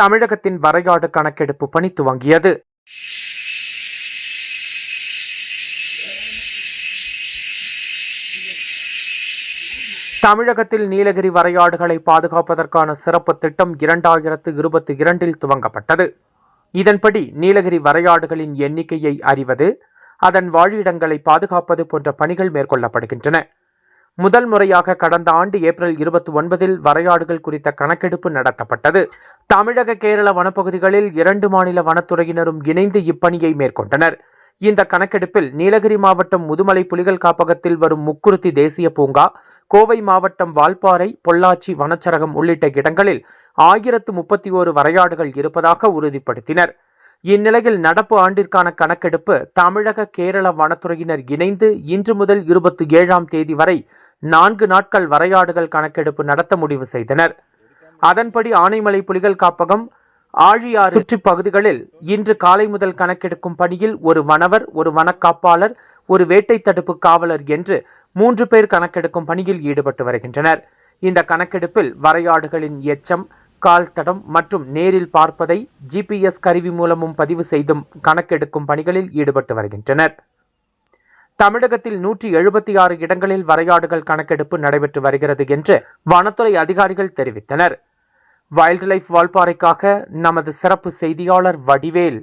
தமிழகத்தின் வரையாடு கணக்கெடுப்பு பணி துவங்கியது. தமிழகத்தில் நீலகிரி வரையாடுகளை பாதுகாப்பதற்கான சிறப்பு திட்டம் இரண்டாயிரத்து இருபத்தி இரண்டில் துவங்கப்பட்டது. இதன்படி நீலகிரி வரையாடுகளின் எண்ணிக்கையை அறிவது அதன் வாழிடங்களை பாதுகாப்பது போன்ற பணிகள் மேற்கொள்ளப்படுகின்றன. முதல் முறையாக கடந்த ஆண்டு ஏப்ரல் இருபத்தி ஒன்பதில் வரையாடுகள் குறித்த கணக்கெடுப்பு நடத்தப்பட்டது. தமிழக கேரள வனப்பகுதிகளில் இரண்டு மாநில வனத்துறையினரும் இணைந்து இப்பணியை மேற்கொண்டனர். இந்த கணக்கெடுப்பில் நீலகிரி மாவட்டம் முதுமலை புலிகள் காப்பகத்தில் வரும் முக்குருத்தி தேசிய பூங்கா கோவை மாவட்டம் வால்பாறை பொள்ளாச்சி வனச்சரகம் உள்ளிட்ட இடங்களில் ஆயிரத்து முப்பத்தி ஓரு வரையாடுகள் இருப்பதாக உறுதிப்படுத்தினர். இந்நிலையில் நடப்பு ஆண்டிற்கான கணக்கெடுப்பு தமிழக கேரள வனத்துறையினர் இணைந்து இன்று முதல் இருபத்தி ஏழாம் தேதி வரை நான்கு நாட்கள் வரையாடுகள் கணக்கெடுப்பு நடத்த முடிவு செய்தனர். அதன்படி ஆனைமலை புலிகள் காப்பகம் ஆழியாறு சுற்றி பகுதிகளில் இன்று காலை முதல் கணக்கெடுக்கும் பணியில் ஒரு வனவர் ஒரு வனக்காப்பாளர் ஒரு வேட்டை தடுப்பு காவலர் என்று மூன்று பேர் கணக்கெடுக்கும் பணியில் ஈடுபட்டு வருகின்றனர். இந்த கணக்கெடுப்பில் வரையாடுகளின் எச்சம் கால் தடம் மற்றும் நேரில் பார்ப்பதை ஜிபிஎஸ் கருவி மூலமும் பதிவு செய்தும் கணக்கெடுக்கும் பணிகளில் ஈடுபட்டு வருகின்றனர். தமிழகத்தில் நூற்றி எழுபத்தி ஆறு இடங்களில் வரையாடுகள் கணக்கெடுப்பு நடைபெற்று வருகிறது என்று வனத்துறை அதிகாரிகள் தெரிவித்தனர். வைல்ட் லைஃப் வால்பாறைக்காக நமது சிறப்பு செய்தியாளர் வடிவேல்.